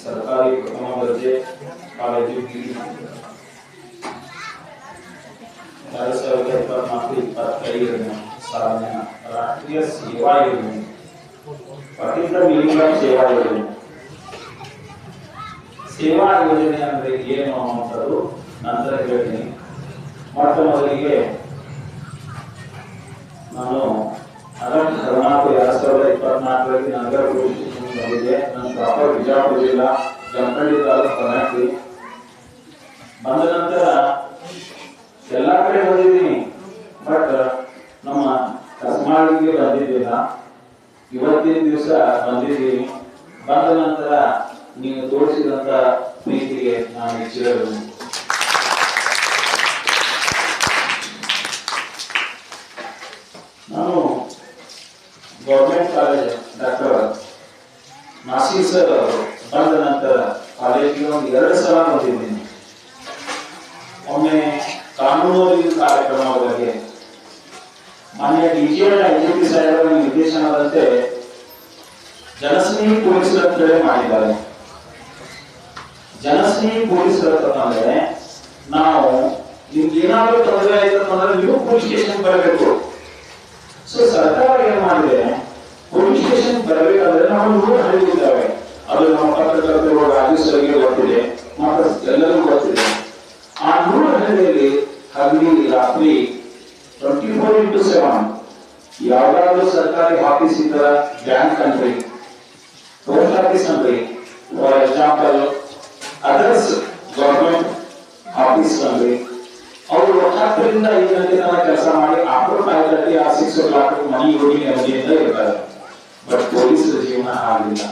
ಸರ್ಕಾರಿ ಪ್ರಥಮ ದರ್ಜೆ ಕಾಲೇಜು ಎರಡು ಸಾವಿರದ ಇಪ್ಪತ್ನಾಲ್ಕು ಇಪ್ಪತ್ತೈದರಿಂದ ಸಾಲಿನ ರಾಷ್ಟ್ರೀಯ ಸೇವಾ ಯೋಜನೆ ಪಠಿತ ಲಿಂಗ ಸೇವಾ ಯೋಜನೆ ಸೇವಾ ಯೋಜನೆ ಅಂದ್ರೆ ಏನು ಅನ್ನೋದು ನಂತರ ಹೇಳ್ತೀನಿ. ಮೊಟ್ಟ ಮೊದಲಿಗೆ ನಾನು ಆಗಸ್ಟ್ ಹದಿನಾಲ್ಕು ಎರಡ್ ಸಾವಿರದ ಇಪ್ಪತ್ನಾಲ್ಕರಲ್ಲಿ ನಗರ ನನ್ನ ಪ್ರಾಪರ್ ಬಿಜಾಪುರ ಜಿಲ್ಲಾ ಜಮಖಂಡಿ ತಾಲೂಕು ಬಂದ ನಂತರ ಎಲ್ಲ ಕಡೆ ಬಂದಿದ್ದೀನಿ ಬಟ್ ನಮ್ಮ ಕಸ್ಮಾಳಿಗೆ ಬಂದಿದ್ದಿಲ್ಲ ಇವತ್ತಿನ ದಿವಸ ಬಂದಿದ್ದೀನಿ ಬಂದ ನಂತರ ನೀವು ತೋರಿಸಿದಂತ ಪ್ರೀತಿಗೆ ನಾನು ಹೆಚ್ಚಿರಬೇಕು ನಾನು government college doctor Nasir sir, ಬಂದ ನಂತರ ಕಾಲೇಜಿಗೆ ಒಂದು ಎರಡು ಸಲ ಬಂದಿದ್ದೀನಿ. ಒಮ್ಮೆ ಕಾನೂನು ಅರಿವು ಕಾರ್ಯಕ್ರಮದ ಬಗ್ಗೆ ಮಾನ್ಯ ಡಿಜಿಎಲ್ ಐಜಿಪಿ ಸಾಹೇಬರ ನಿರ್ದೇಶನದಂತೆ ಜನಸ್ನೇಹಿ ಪೊಲೀಸ್ ಅಂತ ಹೇಳಿ ಮಾಡಿದ್ದಾರೆ. ಜನಸ್ನೇಹಿ ಪೊಲೀಸರು ಅಂತಂದ್ರೆ ನಾವು ನಿಮ್ಗೆ ಏನಾದ್ರೂ ತೊಂದರೆ ಆಯ್ತು ಅಂತಂದ್ರೆ ನೀವು ಪೊಲೀಸ್ ಸ್ಟೇಷನ್ ಬರಬೇಕು. ಸೊ ಸರ್ಕಾರ ಏನ್ ಮಾಡಿದೆ? ಪೊಲೀಸ್ ಸ್ಟೇಷನ್ ಬರಬೇಕಾದ್ರೆ ನಾವು ರೂಲ್ ಹರಿದಿದ್ದಾವೆ ಅದು ಪತ್ರಕರ್ತರು ರಾಜೇಶ್ವರಿಗೆ ಗೊತ್ತಿದೆ ಮಾತ್ರ ಎಲ್ಲರಿಗೂ ಗೊತ್ತಿದೆ ಆ ನೂರು ಹಳ್ಳಿಯಲ್ಲಿ ಹಗಲಿ ರಾತ್ರಿ ಟ್ವೆಂಟಿ ಫೋರ್ ಇಂಟು ಸೆವೆನ್ ಯಾವ್ದಾದ್ರು ಸರ್ಕಾರಿ ಆಫೀಸ್ ಇದ್ದ ಬ್ಯಾಂಕ್ ಅನ್ರಿ ಪೋಸ್ಟ್ ಆಫೀಸ್ ಅನ್ರಿ for example others government office ಅನ್ರಿ ಅವರು ಹತ್ತರಿಂದ ಐದು ಗಂಟೆ ತನಕ ಕೆಲಸ ಮಾಡಿ ಆಫ್ಟರ್ ಫೈವ್ ತರ್ಟಿ ಆ ಸಿಕ್ಸ್ ಓ ಕ್ಲಾಕ್ ಮನಿ ಹೋಗಿ ನೆಮ್ಮದಿಯಿಂದ ಇರ್ತಾರೆ ಬಟ್ ಪೊಲೀಸರ ಜೀವನ ಆಗಿಲ್ಲ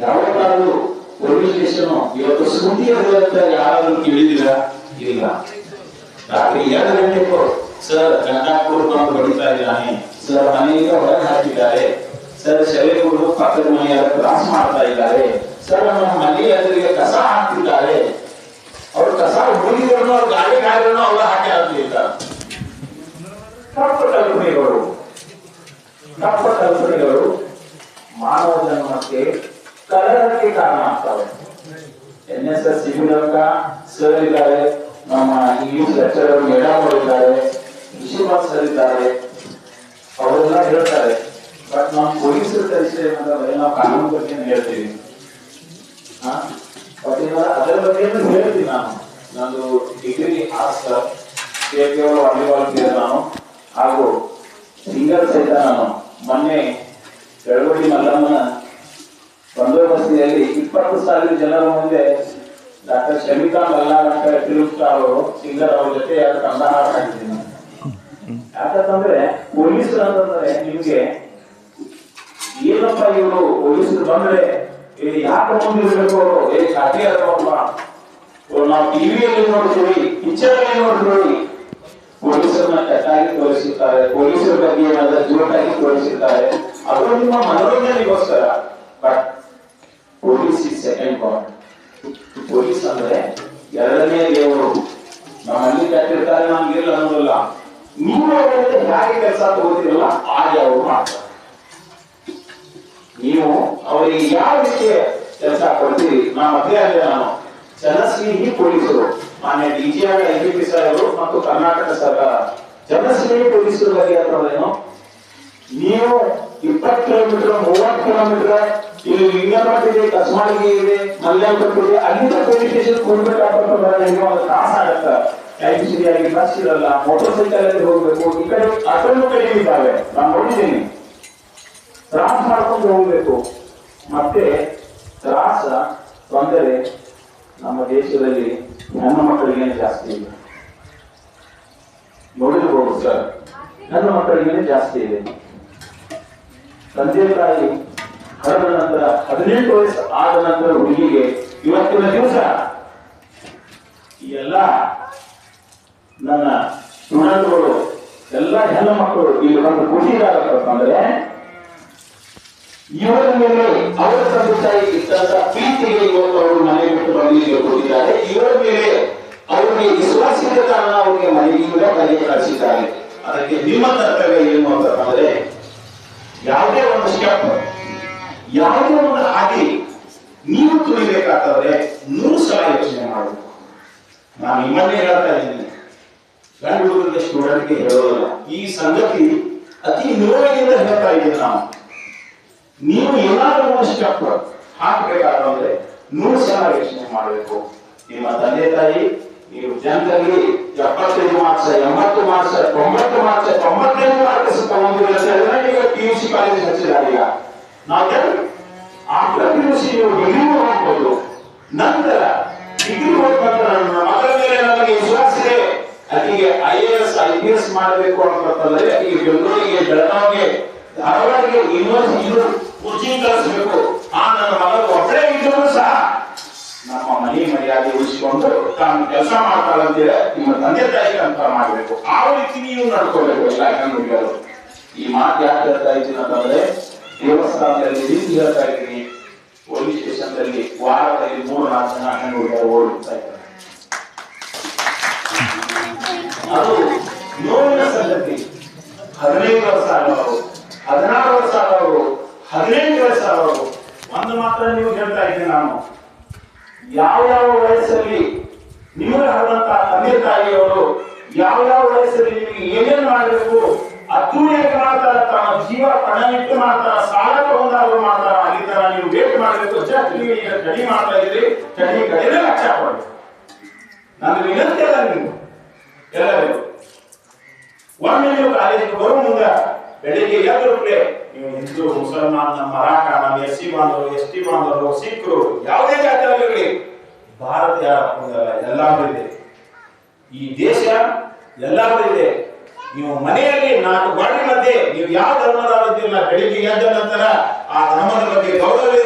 ಪೊಲೀಸ್ ಸ್ಟೇಷನ್ ಇವತ್ತು ಸುದ್ದಿ ಅಂತ ಯಾರಾದ್ರೂ ತಿಳಿದಿಲ್ಲ ಇಲ್ಲ. ರಾತ್ರಿ ಎರಡು ಗಂಟೆಗೂ ಸರ್ ಗಂಟಾಪುರ್ ಬಂದು ಬಡಿತಾ ಇದ್ದಾನೆ. ಸರ್, ಮನೆಯಿಂದ ಹೊರಗೆ ಹಾಕಿದ್ದಾರೆ. ಸರ್ ಶರೀರಗಳು ಪಕ್ಕದ ಮನೆಯ ಕ್ರಾಸ್ ಮಾಡ್ತಾ ಇದ್ದಾರೆ. ಸರ್, ನಮ್ಮ ಮನೆಯ ಎದುರಿಗೆ ಕಸ ಹಾಕ್ತಿದ್ದಾರೆ. ಅವರು ಕಸ ಹುಡುಗಿದ್ರು ಅವ್ರ ಗಾಡಿ ಗಾಡಿಗಳನ್ನು ಅವ್ರು ಹಾಕಿ ಹಾಕ್ತಿರ್ತಾರೆ. ತಪ್ಪು ಕಲ್ಪನೆಗಳು. ತಪ್ಪು ಕಲ್ಪನೆಗಳು ಮಾನವ ಜನ್ಮಕ್ಕೆ ಕಲರಕ್ಕೆ ಕಾರಣ ಆಗ್ತವೆ. ಎನ್ ಎಸ್ ಎಸ್ ಶಿಬಿರಕ ಸರ್ ಇದ್ದಾರೆ, ನಮ್ಮ ಇಂಗ್ಲಿಷ್ ಲೆಕ್ಚರರ್ ಮೇಡಮ್ ಅವರು ಇದ್ದಾರೆ ವಿಶ್ವನಾಥ್ ಸರ್ ಇದ್ದಾರೆ, ಅವರೆಲ್ಲ ಹೇಳ್ತಾರೆ. ಬಟ್ ನಾವು ಪೊಲೀಸರು ಕಲಿಸಿದ್ರೆ ಏನಂತಂದ್ರೆ ನಾವು ಕಾನೂನು ಬಗ್ಗೆ ಹೇಳ್ತೀವಿ? ಬಟ್ ಇವಾಗ ಅದರ ಬಗ್ಗೆ ಹೇಳ್ತೀನಿ ನಾನು ನಂದು degree arts state level volleyball player ನಾನು. ಹಾಗೂ ಸಿಂಗರ್ ಸಹಿತ ನಾನು. ಮೊನ್ನೆ ಬೆಳವಡಿ ಮಲ್ಲಮ್ಮನ ಬಂದೋಬಸ್ತಿಯಲ್ಲಿ ಇಪ್ಪತ್ತು ಸಾವಿರ ಜನರ ಮುಂದೆ ಡಾಕ್ಟರ್ ಶಮಿಕಾ ಮಲ್ಲಾರ್ ಅಂತ ತಿರುಗ್ತಾ ಅವರು ಸಿಂಗರ್ ಅವ್ರ ಜೊತೆ ಎರಡು ಕಂದ ಹಾಡು ಹಾಕಿದ್ದೀನಿ ಪೊಲೀಸ್ ಯಾಕಂತಂದ್ರೆ ಪೊಲೀಸರು ಅಂತಂದ್ರೆ ನಿಮ್ಗೆ ಏನಪ್ಪ ಇವರು ಪೊಲೀಸರು ಬಂದ್ರೆ ಇಲ್ಲಿ ಯಾಕೆ ಮುಂದಿರ್ಬೇಕು ಅವರು? ಏ ಕಾಟಿ ಅದಪ್ಪ ನಾವು ಟಿವಿಯಲ್ಲಿ ನೋಡ್ತೀವಿ ಪಿಕ್ಚರ್ ಅಲ್ಲಿ ನೋಡ್ತೀವಿ ಪೊಲೀಸರನ್ನ ಕೆಟ್ಟಾಗಿ ತೋರಿಸಿರ್ತಾರೆ, ಪೊಲೀಸರ ಬಗ್ಗೆ ಏನಾದ್ರೂ ಜೋಟಾಗಿ ತೋರಿಸುತ್ತಾರೆ ಅದು ನಿಮ್ಮ ಮನೋರಂಜನೆಗೋಸ್ಕರ but police is second god police ಅಂದ್ರೆ ಎರಡನೇ ದೇವರು. ನಮ್ಮ ಅಲ್ಲಿ ಕಟ್ಟಿರ್ತಾರೆ ನಮ್ಗೆ ಇಲ್ಲ ಅನ್ನೋದಿಲ್ಲ ನೀವು ಅವರಲ್ಲಿ ಹೇಗೆ ಕೆಲಸ ತಗೋತಿರಲ್ಲ, ಹಾಗೆ ಅವರು ಮಾಡ್ತಾರೆ. ನೀವು ಅವರಿಗೆ ಯಾವ ರೀತಿಯ ಕೆಲಸ ಕೊಡ್ತೀರಿ? ನಾ ಮಧ್ಯೆ ಅಲ್ಲೇ ನಾನು. ಜನಸ್ನೇಹಿ ಪೊಲೀಸರು. ಮಾನ್ಯ ಡಿಜಿಆರ್ ಐಜಿಪಿ ಸಾಹೇಬರು ಮತ್ತು ಕರ್ನಾಟಕ ಸರ್ಕಾರ. ಜನಸ್ನೇಹಿ ಪೊಲೀಸರು ಬಗ್ಗೆ ಏನು? ನೀವು ಇಪ್ಪತ್ತು ಕಿಲೋಮೀಟರ್, ಮೂವತ್ತು ಕಿಲೋಮೀಟರ್ ಲಿಂಗಮಠ ಇದೆ ಕಸ್ಮಾಳಿಗೆ ಇದೆ ಮಲ್ಯಾಪುರ ಇದೆ ಅಲ್ಲಿಂದ ಪೊಲೀಸ್ ಸ್ಟೇಷನ್ ಒಂದು ತ್ರಾಸ ಆಗತ್ತ. ಟೈಮ್ ಸರಿಯಾಗಿ ಬಸ್ ಇರಲ್ಲ. ಮೋಟರ್ ಸೈಕಲ್ ಅಲ್ಲಿ ಹೋಗ್ಬೇಕು. ಈ ಕಡೆ ಆಟೋನು ಕಡಿಮೆ ಇದ್ದಾವೆ. ನಾನು ನೋಡಿದ್ದೀನಿ. ತ್ರಾಸ ಮಾಡ್ಕೊಂಡು ಹೋಗ್ಬೇಕು. ಮತ್ತೆ ತ್ರಾಸ ತೊಂದರೆ ನಮ್ಮ ದೇಶದಲ್ಲಿ ಹೆಣ್ಣು ಮಕ್ಕಳಿಗೆ ಜಾಸ್ತಿ ಇದೆ. ನೋಡಿರ್ಬೋದು ಸರ್. ಹೆಣ್ಣು ಮಕ್ಕಳಿಗೆ ಜಾಸ್ತಿ ಇದೆ. ತಂದೆ ತಾಯಿ ಹರಿದ ನಂತರ ಹದಿನೆಂಟು ವಯಸ್ಸು ಆದ ನಂತರ ಹುಡುಗಿಗೆ ಇವತ್ತಿನ ದಿವಸ ಎಲ್ಲ ನನ್ನ ಸ್ಟೂಡೆಂಟ್ಗಳು ಎಲ್ಲ ಹೆಣ್ಣು ಮಕ್ಕಳು ಇಲ್ಲಿ ಬಂದು ಕೂತಿದ್ದಾರೆ ಇವರ ಮೇಲೆ ಅವರ ತಂದೆ ತಾಯಿ ಇದ್ದಂತ ಪ್ರೀತಿಗೆ ಇವತ್ತು ಅವರು ಮನೆ ಬಿಟ್ಟು ಮನೆಯಲ್ಲಿ ಹೋಗಿದ್ದಾರೆ ಇವರ ಮೇಲೆ ಅವರಿಗೆ ವಿಶ್ವಾಸದ ಕಾರಣ ಅವರಿಗೆ ಮನೆಯಿಂದ ಮನೆಗೆ ಕಳಿಸಿದ್ದಾರೆ. ಅದಕ್ಕೆ ನಿಮ್ಮ ಕರ್ತವ್ಯ ಏನು? ನಿಮ್ಮನ್ನೇ ಹೇಳ್ತಾ ಇದ್ದೀನಿ. ಗಂಡು ಹುಡುಗರಿಗೆ ಸ್ಟೂಡೆಂಟ್ಗೆ ಹೇಳೋದಿಲ್ಲ. ಈ ಸಂಗತಿ ಅತಿ ನೋವಿನಿಂದ ಹೇಳ್ತಾ ಇದ್ದೀನಿ ನಾವು ನೀವು ಏನಾದರೂ ಒಂದು ಸ್ಟೆಪ್ ಹಾಕ್ಬೇಕಾದ್ರೆ ನೂರು ಸಲ ಯೋಚನೆ ಮಾಡಬೇಕು. ನಿಮ್ಮ ತಂದೆ ತಾಯಿ, ನೀವು ಜನರಲ್ಲಿ ಎಪ್ಪತ್ತೈದು ಮಾರ್ಕ್ಸ್, ಎಂಬತ್ತು ಮಾರ್ಕ್ಸ್, ತೊಂಬತ್ತು ಮಾರ್ಕ್ಸ್, ತೊಂಬತ್ತೈದು ಮಾರ್ಕ್ಸ್ ತಗೊಂಡಿರೋ ಈಗ ಪಿ ಯು ಸಿ ಕಾಲೇಜ್ ಹಚ್ಚಿದ್ದಾರೆ ಈಗ. ನಾವು ಆಫ್ಟರ್ ಪಿ ಯು ಸಿ ನೀವು ಡಿಗ್ರಿ ಹೋಗ್ಬೋದು ನಂತರ ಡಿಗ್ರಿ ಹೋದ ನಂತರ ಎಸ್ ಮಾಡಬೇಕು ಅಂತಂದ್ರೆ ಈ ಬೆಂಗಳೂರಿಗೆ, ಬೆಳಗಾವಿಗೆ ಧಾರವಾಡಿಗೆ ಇದು ಕೋಚಿಂಗ್ ಕಲಿಸ್ಬೇಕು ಆ ನನ್ನ ಮಗಳು ಒಬ್ಬಳೇ ಇದ್ದರೂ ಸಹ ನಮ್ಮ ಮನೆ ಮರ್ಯಾದೆ ಉಳಿಸಿಕೊಂಡು ತಾನು ಕೆಲಸ ಮಾಡ್ತಾಳಂತೀರ ನಿಮ್ಮ ತಂದೆ ತಾಯಿ ಅಂತ ಮಾಡಬೇಕು. ಆ ರೀತಿ ನೀವು ನಡ್ಕೋಬೇಕು ಎಲ್ಲ ಕನ್ನಡಿಗರು ಈ ಮಾತು ಯಾಕೆ ಹೇಳ್ತಾ ಇದ್ದೀನಿ ಅಂತಂದ್ರೆ ದೇವಸ್ಥಾನದಲ್ಲಿ ರೀತಿ ಹೇಳ್ತಾ ಇದ್ದೀನಿ. ಪೊಲೀಸ್ ಸ್ಟೇಷನ್ದಲ್ಲಿ ವಾರದಲ್ಲಿ ಮೂರು ನಾಲ್ಕು ಜನ ಕನ್ನಡಿಗರು ಓಡಿಸ್ತಾ ಇದ್ದಾರೆ. ಅದು ಹದಿನೈದು ವರ್ಷ ಆದವರು ಹದಿನಾರು ವರ್ಷ ಆದವರು ಹದಿನೆಂಟು ವರ್ಷ ಆದವರು ಒಂದು ಮಾತ್ರ ನೀವು ಹೇಳ್ತಾ ಇದ್ದೀನಿ ನಾನು. ಯಾವ ಯಾವ ವಯಸ್ಸಲ್ಲಿ ನಿಮಗೆ ಹರಿದಂತ ತಂದೆ ತಾಯಿಯವರು ಯಾವ ಯಾವ ವಯಸ್ಸಲ್ಲಿ ನಿಮಗೆ ಏನೇನು ಮಾಡಬೇಕು ಅದ್ದೂರಿಯಾಗಿ ಮಾಡ್ತಾರ, ತಮ್ಮ ಜೀವ ಪಣವಿಟ್ಟು ಮಾಡ್ತಾರ, ಸಾಲ ತಗೊಂಡಾಗ ಮಾಡ್ತಾರ ಅಲ್ಲಿ ತರ ನೀವು ವೇಟ್ ಮಾಡಬೇಕು. ಜಸ್ಟ್ ನೀವು ಈಗ ಸ್ಟಡಿ ಮಾಡ್ತಾ ಇದ್ರಿ ಸ್ಟಡಿ ಕಡಿಮೆ ಲಕ್ಷ್ಯ ಕೊಡಿ. ನನ್ನ ವಿನಂತಿ ನೀವು ಎಲ್ಲರಿಗೂ ಒಮ್ಮೆ ಮುಂದ ಬೆಳಿಗ್ಗೆ ಎದ್ದು ಕೂಡಲೇ, ನೀವು ಹಿಂದೂ, ಮುಸಲ್ಮಾನ್, ನಮ್ಮ ಮರಾಠ, ನಮ್ಮ ಎಸ್ ಸಿ ಬಾಂಧವರು ಎಸ್ ಟಿ ಬಾಂಧವರು ಸಿಖ್ರು ಯಾವುದೇ ಜಾತಿಯಾಗಿರಲಿ ಭಾರತ ಯಾರ ಎಲ್ಲಾದ್ರೂ ಇದೆ. ಈ ದೇಶ ಎಲ್ಲಾದ್ರೂ ಇದೆ. ನೀವು ಮನೆಯಲ್ಲಿ ನಾಲ್ಕು ಗೋಡೆ ಮಧ್ಯೆ, ನೀವು ಯಾವ ಧರ್ಮದ ಬೆಳಿಗ್ಗೆ ಎದ್ದ ನಂತರ ಆ ಧರ್ಮದ ಬಗ್ಗೆ ಗೌರವ